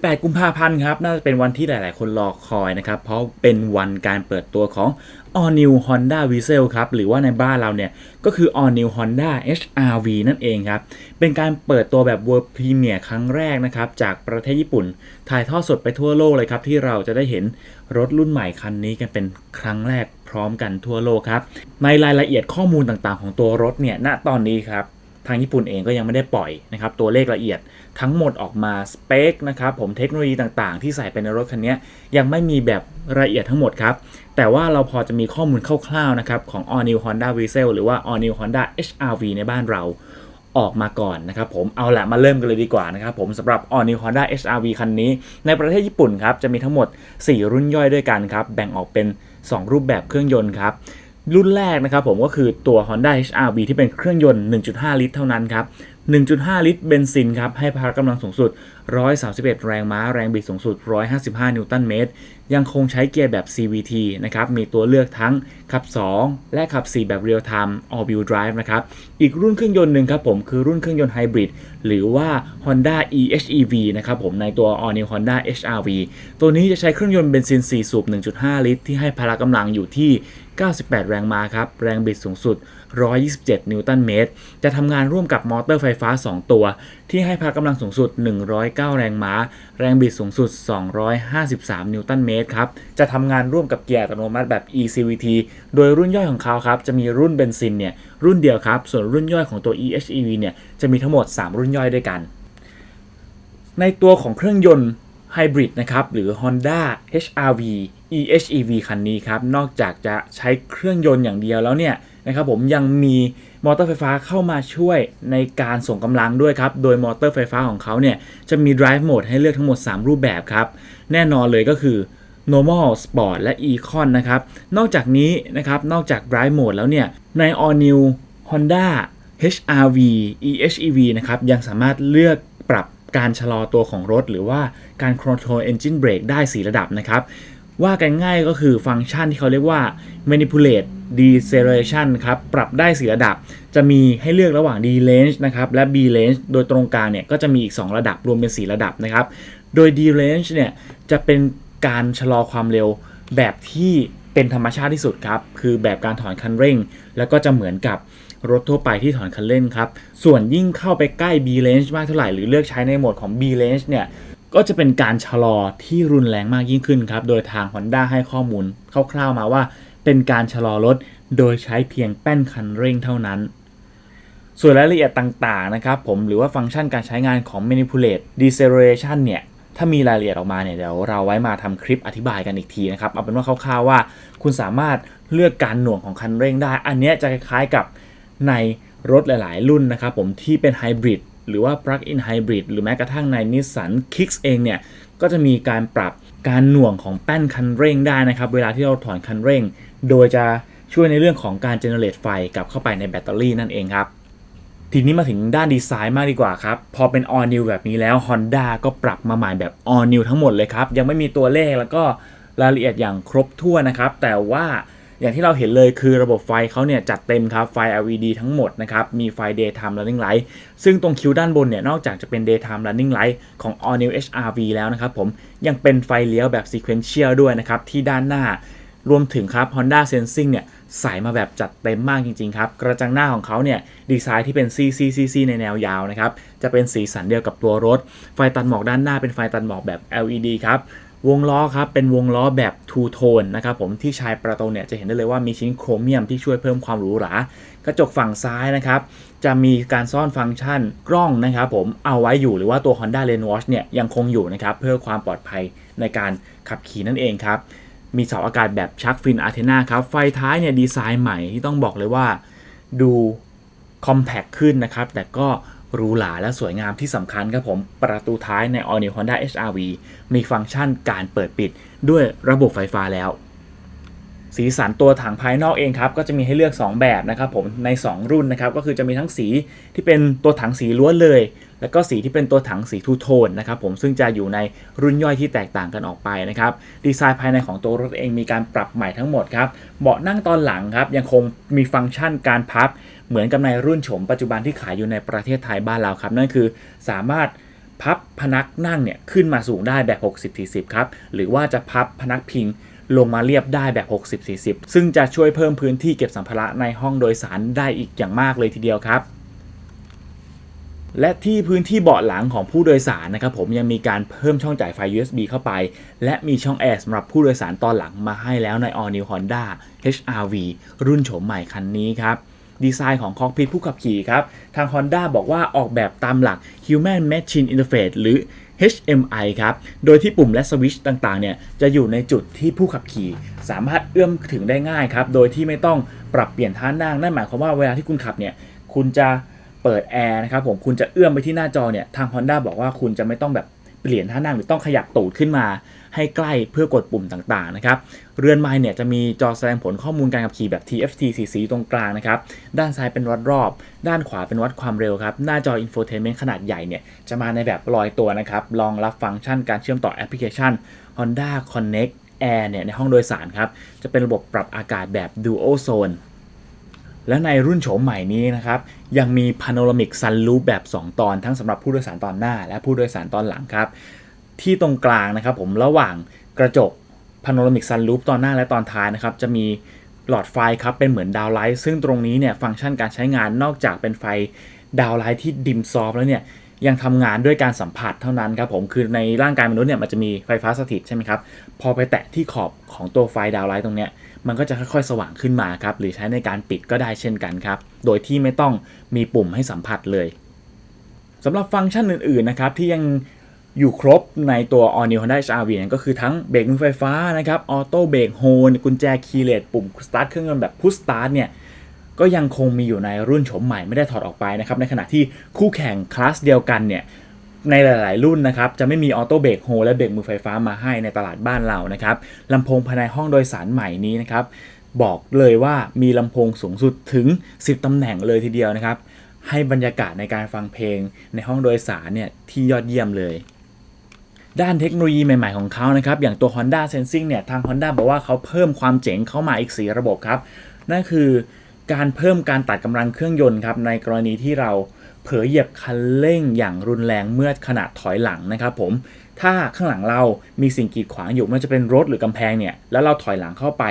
18 กุมภาพันธ์ครับ น่าจะเป็นวันที่หลายๆ คนรอคอยนะครับ เพราะเป็นวันการเปิดตัวของ All New Honda v i z e l ครับ หรือว่าในบ้านเราเนี่ย ก็คือ All New Honda HRV นั่นเองครับ เป็นการเปิดตัวแบบ World Premiere ครั้งแรกนะครับ จากประเทศญี่ปุ่น ถ่ายทอดสดไปทั่วโลกเลยครับ ที่เราจะได้เห็นรถรุ่นใหม่คันนี้กันเป็นครั้งแรกพร้อมกันทั่วโลกครับ ในรายละเอียดข้อมูลต่างๆ ของตัวรถเนี่ย ณ ตอนนี้ครับ ทางญี่ปุ่นเองก็ยังไม่ได้ปล่อยนะครับ ตัวเลขละเอียด ทั้งหมดออกมาสเปคนะครับผมเทคโนโลยีต่างๆ ที่ใส่ไปในรถคันนี้ยังไม่มีแบบละเอียดทั้งหมดครับ แต่ว่าเราพอจะมีข้อมูลคร่าวๆนะครับของ All New Honda v i z e l หรือว่า All New Honda HRV ในบ้านเราออกมาก่อนนะครับผมเอาละมาเริ่มกันเลยดีกว่านะครับผมสำหรับ All New Honda HRV คันนี้ ในประเทศญี่ปุ่นครับจะมีทั้งหมด 4 รุ่นย่อยด้วยกันครับแบ่งออกเป็น 2 รูปแบบเครื่องยนต์ครับรุ่นแรกนะครับผมก็คือตัว Honda HRV ที่เป็นเครื่องยนต์ 1.5 ลิตรเท่านั้นครับ 1.5 ลิตรเบนซินครับให้พละกำลังสูงสุด 131 แรงม้า แรงบิดสูงสุด 155 นิวตันเมตร ยังคงใช้เกียร์แบบ CVT นะครับ มีตัวเลือกทั้งขับ 2 และขับ 4 แบบ Real Time All Wheel Drive นะครับ อีกรุ่นเครื่องยนต์หนึ่งครับผมคือรุ่นเครื่องยนต์ไฮบริดหรือว่า Honda eHEV นะครับผมในตัว All New Honda HRV ตัวนี้จะใช้เครื่องยนต์เบนซิน 4 สูบ 1.5 ลิตร ที่ให้พละกำลังอยู่ที่ 98 แรงม้าครับ แรงบิดสูงสุด 127 นิวตันเมตร จะทำงานร่วมกับมอเตอร์ไฟฟ้า 2 ตัว ที่ให้พละกำลังสูงสุด 109 แรงม้า แรงบิดสูงสุด 253 นิวตันเมตรครับ จะทำงานร่วมกับเกียร์อัตโนมัติแบบ eCVT โดยรุ่นย่อยของเขาครับ จะมีรุ่นเบนซินเนี่ยรุ่นเดียวครับ ส่วนรุ่นย่อยของตัว eHEV เนี่ยจะมีทั้งหมด 3 รุ่นย่อยด้วยกัน ในตัวของเครื่องยนต์ไฮบริดนะครับหรือ Honda HRV eHEV คันนี้ครับ นอกจากจะใช้เครื่องยนต์อย่างเดียวแล้วเนี่ยนะครับผมยังมี มอเตอร์ไฟฟ้าเข้ามาช่วยในการส่งกำลังด้วยครับ โดยมอเตอร์ไฟฟ้าของเขาเนี่ยจะมี drive mode ให้เลือกทั้งหมด 3 รูปแบบครับ แน่นอนเลยก็คือ normal sport และ econ นะครับ นอกจากนี้นะครับ นอกจาก drive mode แล้วเนี่ย ใน all new Honda HRV eHEV นะครับ ยังสามารถเลือกปรับการชะลอตัวของรถ หรือว่าการ control engine brake ได้ 4 ระดับนะครับ ว่ากันง่ายก็คือฟังก์ชันที่เขาเรียกว่า manipulate deceleration ครับ ปรับได้4ระดับ จะมีให้เลือกระหว่าง D range นะครับ และ B range โดยตรงกลางเนี่ย ก็จะมีอีก 2 ระดับรวมเป็น 4 ระดับนะครับ โดย D range เนี่ย จะเป็นการชะลอความเร็วแบบที่เป็นธรรมชาติที่สุดครับ คือแบบการถอนคันเร่ง แล้วก็จะเหมือนกับรถทั่วไปที่ถอนคันเร่งครับ ส่วนยิ่งเข้าไปใกล้ B range มากเท่าไหร่ หรือเลือกใช้ในโหมดของ B range เนี่ย ก็จะเป็นการชะลอที่รุนแรงมากยิ่งขึ้นครับ โดยทาง Honda ให้ข้อมูลคร่าวๆมาว่า เป็นการชะลอรถโดยใช้เพียงแป้นคันเร่งเท่านั้น ส่วนรายละเอียดต่างๆนะครับผมหรือว่าฟังก์ชันการใช้งานของ manipulate deceleration เนี่ยถ้ามีรายละเอียดออกมาเนี่ยเดี๋ยวเราไว้มาทำคลิปอธิบายกันอีกทีนะครับ เอาเป็นว่าคร่าวๆว่า คุณสามารถเลือกการหน่วงของคันเร่งได้ อันนี้จะคล้ายๆกับในรถหลาย ๆ รุ่นนะครับผมที่เป็นไฮบริด หรือว่า plug-in hybrid หรือแม้กระทั่งใน Nissan Kicks เองเนี่ย ก็จะมีการปรับการหน่วงของแป้นคันเร่งได้นะครับ เวลาที่เราถอนคันเร่ง โดยจะช่วยในเรื่องของการ generate ไฟกลับเข้าไปในแบตเตอรี่นั่นเองครับ ทีนี้มาถึงด้านดีไซน์มากดีกว่าครับ พอเป็น all new แบบนี้แล้ว Honda ก็ปรับมาใหม่แบบ all new ทั้งหมดเลยครับ ยังไม่มีตัวเลขแล้วก็รายละเอียดอย่างครบถ้วนนะครับ แต่ว่า อย่างที่เราเห็นเลยคือระบบไฟเขาเนี่ยจัดเต็มครับไฟ LED ทั้งหมดนะครับ มีไฟ daytime running light ซึ่งตรงคิวด้านบนเนี่ยนอกจากจะเป็น daytime running light ของ all new HRV แล้วนะครับผมยังเป็นไฟเลี้ยวแบบ sequential ด้วยนะครับ ที่ด้านหน้ารวมถึงครับ Honda Sensing เนี่ยใส่มาแบบจัดเต็มมากจริงๆครับ กระจังหน้าของเขาเนี่ยดีไซน์ที่เป็น CCCC ในแนวยาวนะครับ จะเป็นสีสันเดียวกับตัวรถ ไฟตัดหมอกด้านหน้าเป็นไฟตัดหมอกแบบ LED ครับ วงล้อครับเป็นวงล้อแบบ two tone นะครับผมที่ชายประตูเนี่ยจะเห็นได้เลยว่ามีชิ้นโครเมียมที่ช่วยเพิ่มความหรูหรากระจกฝั่งซ้ายนะครับจะมีการซ่อนฟังก์ชันกล้องนะครับผมเอาไว้อยู่หรือว่าตัว Honda Lane Watch เนี่ยยังคงอยู่นะครับเพื่อความปลอดภัยในการขับขี่นั่นเองครับมีเสาอากาศแบบชักฟินอาร์เทนาครับไฟท้ายเนี่ยดีไซน์ใหม่ที่ต้องบอกเลยว่าดูคอมแพคขึ้นนะครับแต่ก็ หรูหราและสวยงามที่สำคัญครับผม ประตูท้ายใน All New Honda HRV มีฟังก์ชันการเปิดปิดด้วยระบบไฟฟ้าแล้ว สีสันตัวถังภายนอกเองครับ ก็จะมีให้เลือก 2 แบบนะครับผมใน 2 รุ่นนะครับ ก็คือจะมีทั้งสีที่เป็นตัวถังสีล้วนเลย แล้วก็สีที่เป็นตัวถังสีทูโทนนะครับผมซึ่งจะอยู่ในรุ่นย่อยที่แตกต่างกันออกไปนะครับดีไซน์ภายในของตัวรถเองมีการปรับใหม่ทั้งหมดครับเบาะนั่งตอนหลังครับยังคงมีฟังก์ชันการพับ เหมือนกับในรุ่นโฉมปัจจุบันที่ขายอยู่ในประเทศไทยบ้านเราครับนั่นคือสามารถพับพนักนั่งเนี่ยขึ้นมาสูงได้แบบ 60-40 ครับ หรือว่าจะพับพนักพิงลงมาเรียบได้แบบ 60-40 ซึ่งจะช่วยเพิ่มพื้นที่เก็บสัมภาระในห้องโดยสารได้อีกอย่างมากเลยทีเดียวครับ และที่พื้นที่เบาะหลังของผู้โดยสารนะครับผมยังมีการเพิ่มช่องจ่ายไฟ USB เข้าไป และมีช่องแอร์สำหรับผู้โดยสารตอนหลังมาให้แล้วใน All New Honda HR-V รุ่นโฉมใหม่คันนี้ครับ ดีไซน์ของคอกพิทผู้ขับขี่ครับ ทาง Honda บอกว่าออกแบบตามหลัก Human Machine Interface หรือ HMI ครับ โดยที่ปุ่มและสวิตช์ต่างๆ เนี่ย จะอยู่ในจุดที่ผู้ขับขี่ สามารถเอื้อมถึงได้ง่ายครับ โดยที่ไม่ต้องปรับเปลี่ยนท่านั่ง นั่นหมายความว่าเวลาที่คุณขับเนี่ย คุณจะเปิดแอร์นะครับผม คุณจะเอื้อมไปที่หน้าจอเนี่ย ทาง Honda บอกว่าคุณจะไม่ต้องแบบ เปลี่ยนท่านั่งหรือต้องขยับตูดขึ้นมา ให้ใกล้เพื่อกดปุ่มต่างๆนะครับเรือนไม้เนี่ยจะมีจอแสดงผลข้อมูลการขับขี่แบบ TFT สีสีตรงกลางนะครับด้านซ้ายเป็นวัดรอบ ด้านขวาเป็นวัดความเร็วครับหน้าจอ Infotainment ขนาดใหญ่เนี่ยจะมาในแบบลอยตัวนะครับรองรับฟังก์ชันการเชื่อมต่อแอปพลิเคชัน Honda Connect Air เนี่ยในห้องโดยสารครับจะเป็นระบบปรับอากาศแบบ Dual Zone และในรุ่นโฉมใหม่นี้นะครับ ยังมี Panoramic Sunroof แบบ 2 ตอนทั้งสำหรับผู้โดยสารตอนหน้า และผู้โดยสารตอนหลังครับ ที่ตรงกลางนะครับผมระหว่างกระจก Panoramic Sunroof ตอนหน้าและตอนท้ายนะครับจะมีหลอดไฟครับเป็นเหมือนดาวไลท์ซึ่งตรงนี้เนี่ยฟังก์ชันการใช้งานนอกจากเป็นไฟดาวไลท์ที่ดิมซอฟแล้วเนี่ยยังทำงานด้วยการสัมผัสเท่านั้นครับผมคือในร่างกายมนุษย์เนี่ยมันจะมีไฟฟ้าสถิตใช่ไหมครับพอไปแตะที่ขอบของตัวไฟดาวไลท์ตรงเนี้ย มันก็จะค่อยๆ สว่างขึ้นมาครับ หรือใช้ในการปิดก็ได้เช่นกันครับ โดยที่ไม่ต้องมีปุ่มให้สัมผัสเลยสำหรับฟังก์ชันอื่นๆนะครับที่ยังอยู่ครบในตัว All New Honda HR-V ก็คือทั้งเบรกมือไฟฟ้านะครับออโต้เบรกโฮนกุญแจคีย์เลสปุ่มสตาร์ทเครื่องยนต์แบบพุชสตาร์ทเนี่ยก็ยังคงมีอยู่ในรุ่นโฉมใหม่ไม่ได้ถอดออกไปนะครับในขณะที่คู่แข่งคลาสเดียวกันเนี่ย ในหลาย ๆ รุ่นนะครับจะไม่มีออโต้เบรกโฮและเบรกมือไฟฟ้ามาให้ในตลาดบ้านเรานะครับลำโพงภายในห้องโดยสารใหม่นี้นะครับบอกเลยว่ามีลำโพงสูงสุดถึง 10ตำแหน่งเลยทีเดียวนะครับ ให้บรรยากาศในการฟังเพลงในห้องโดยสารเนี่ยที่ยอดเยี่ยมเลยด้านเทคโนโลยีใหม่ ๆ ของเขานะครับ อย่างตัว Honda Sensing เนี่ย ทาง Honda บอกว่าเขาเพิ่มความเจ๋งเข้ามาอีก 4 ระบบครับ นั่นคือการเพิ่มการตัดกำลังเครื่องยนต์ครับ ในกรณีที่เรา เผลอเหยียบคันเร่งอย่างรุนแรงเมื่อขณะถอยหลังนะครับผมถ้าข้างหลังเรามีสิ่งกีดขวางอยู่ไม่ว่าจะเป็นรถหรือกำแพงเนี่ยแล้วเราถอยหลังเข้าไป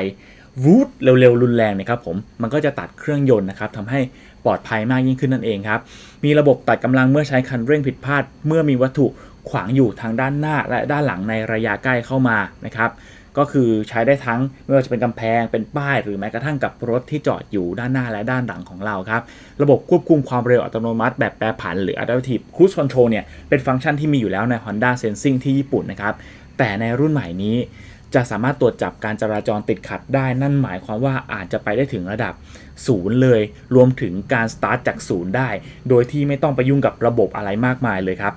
วูดเร็วๆรุนแรงนี่ยครับผมมันก็จะตัดเครื่องยนต์นะครับทำให้ปลอดภัยมากยิ่งขึ้นนั่นเองครับมีระบบตัดกำลังเมื่อใช้คันเร่งผิดพลาด เมื่อมีวัตถุขวางอยู่ทางด้านหน้าและด้านหลังในระยะใกล้เข้ามานะครับ ก็คือใช้ได้ทั้งไม่ว่าจะเป็นกำแพงเป็นป้าย หรือแม้กระทั่งกับรถที่จอดอยู่ด้านหน้าและด้านหลังของเราครับระบบควบคุมความเร็วอัตโนมัติแบบแปรผันหรือ Adaptive Cruise Control เนี่ยเป็นฟังก์ชันที่มีอยู่แล้วใน Honda Sensing ที่ญี่ปุ่นนะครับแต่ในรุ่นใหม่นี้จะสามารถตรวจจับการจราจรติดขัดได้ นั่นหมายความว่าอาจจะไปได้ถึงระดับศูนย์เลย รวมถึงการสตาร์ทจากศูนย์ได้ โดยที่ไม่ต้องไปยุ่งกับระบบอะไรมากมายเลยครับ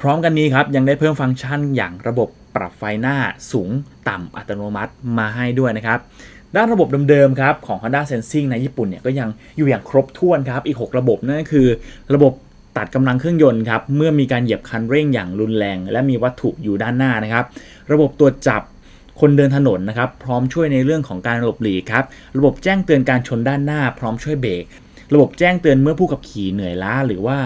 พร้อมกันนี้ครับยังได้เพิ่มฟังก์ชันอย่างระบบ ปรับไฟหน้าสูงต่ำอัตโนมัติมาให้ด้วยนะครับ ด้านระบบเดิมๆครับของ Honda Sensing ในญี่ปุ่นเนี่ยก็ยังอยู่อย่างครบถ้วนครับ อีก 6 ระบบนั่นก็คือ ระบบตัดกำลังเครื่องยนต์ครับเมื่อมีการเหยียบคันเร่งอย่างรุนแรง และมีวัตถุอยู่ด้านหน้านะครับ ระบบตรวจจับคนเดินถนนนะครับ พร้อมช่วยในเรื่องของการหลบหลีกครับ ระบบแจ้งเตือนการชนด้านหน้า พร้อมช่วยเบรก ระบบแจ้งเตือนเมื่อผู้ขับขี่เหนื่อยล้า หรือว่า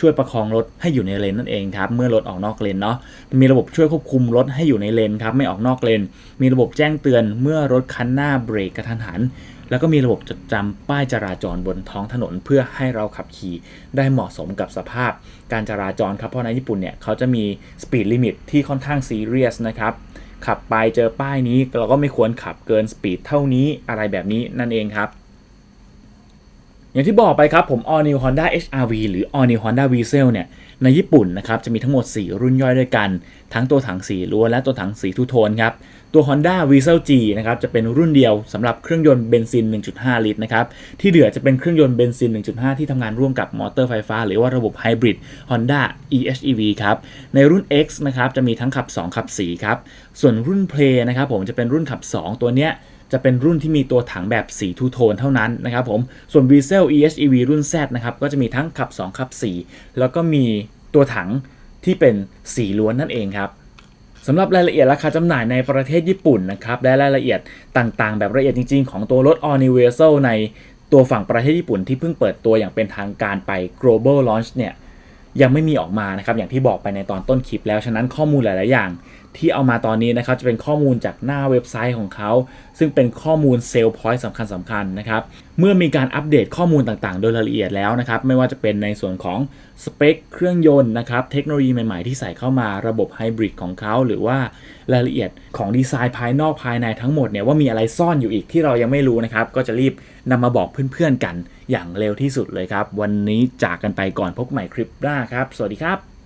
ช่วยประคองรถให้อยู่ในเลนนั่นเองครับเมื่อรถออกนอกเลนเนาะมีระบบช่วยควบคุมรถให้อยู่ในเลนครับไม่ออกนอกเลน มีระบบแจ้งเตือนเมื่อรถคันหน้าเบรกกระทันหัน แล้วก็มีระบบจดจำป้ายจราจรบนท้องถนนเพื่อให้เราขับขี่ได้เหมาะสมกับสภาพ การจราจรครับเพราะในญี่ปุ่นเนี่ยเขาจะมีสปีดลิมิตที่ค่อนข้างซีเรียสนะครับขับไปเจอป้ายนี้เราก็ไม่ควรขับเกินสปีดเท่านี้อะไรแบบนี้นั่นเองครับ อย่างที่บอกไปครับผม All New Honda HR-V หรือ All New Honda Diesel เนี่ยในญี่ปุ่นนะครับจะมีทั้งหมด 4 รุ่นย่อยด้วยกัน ทั้งตัวถังสีล้วนและตัวถังสีทูโทนครับ ตัว Honda Diesel G นะครับจะเป็นรุ่นเดียวสำหรับเครื่องยนต์เบนซิน 1.5 ลิตรนะครับที่เหลือจะเป็นเครื่องยนต์เบนซิน 1.5 ที่ทำงานร่วมกับมอเตอร์ไฟฟ้า หรือว่าระบบไฮบริด Honda eHEV ครับในรุ่น X นะครับจะมีทั้งขับ 2 ขับ4ครับส่วนรุ่น Play นะครับผมจะเป็นรุ่นขับ 2 ตัวเนี้ย จะเป็นรุ่นที่มีตัวถังแบบสีทูโทนเท่านั้นนะครับผม ส่วน v z e l EHEV รุ่น Z นะครับ ก็จะมีทั้งขับ 2 ขับ 4 แล้วก็มีตัวถังที่เป็นสีล้วนนั่นเองครับสำหรับรายละเอียดราคาจำหน่ายในประเทศญี่ปุ่นนะครับและรายละเอียดต่างๆ แบบละเอียดจริงๆ ของตัวรถ All New v e s e l ในตัวฝั่งประเทศญี่ปุ่นที่เพิ่งเปิดตัวอย่างเป็นทางการไป global launch เนี่ย ยังไม่มีออกมานะครับอย่างที่บอกไปในตอนต้นคลิปแล้วฉะนั้นข้อมูลหลาย ๆ อย่าง ที่เอามาตอนนี้นะครับจะเป็นข้อมูลจากหน้าเว็บไซต์ของเขา ซึ่งเป็นข้อมูลเซลล์พอยต์สำคัญสำคัญนะครับเมื่อมีการอัปเดตข้อมูลต่าง ๆ โดยรายละเอียดแล้วนะครับไม่ว่าจะเป็นในส่วนของสเปคเครื่องยนต์นะครับเทคโนโลยีใหม่ ๆ ที่ใส่เข้ามาระบบไฮบริดของเขาหรือว่ารายละเอียดของดีไซน์ภายนอกภายในทั้งหมดเนี่ยว่ามีอะไรซ่อนอยู่อีกที่เรายังไม่รู้นะครับก็จะรีบนำมาบอกเพื่อน ๆ กัน อย่างเร็วที่สุดเลยครับ วันนี้จากกันไปก่อนพบใหม่คลิปหน้าครับ สวัสดีครับ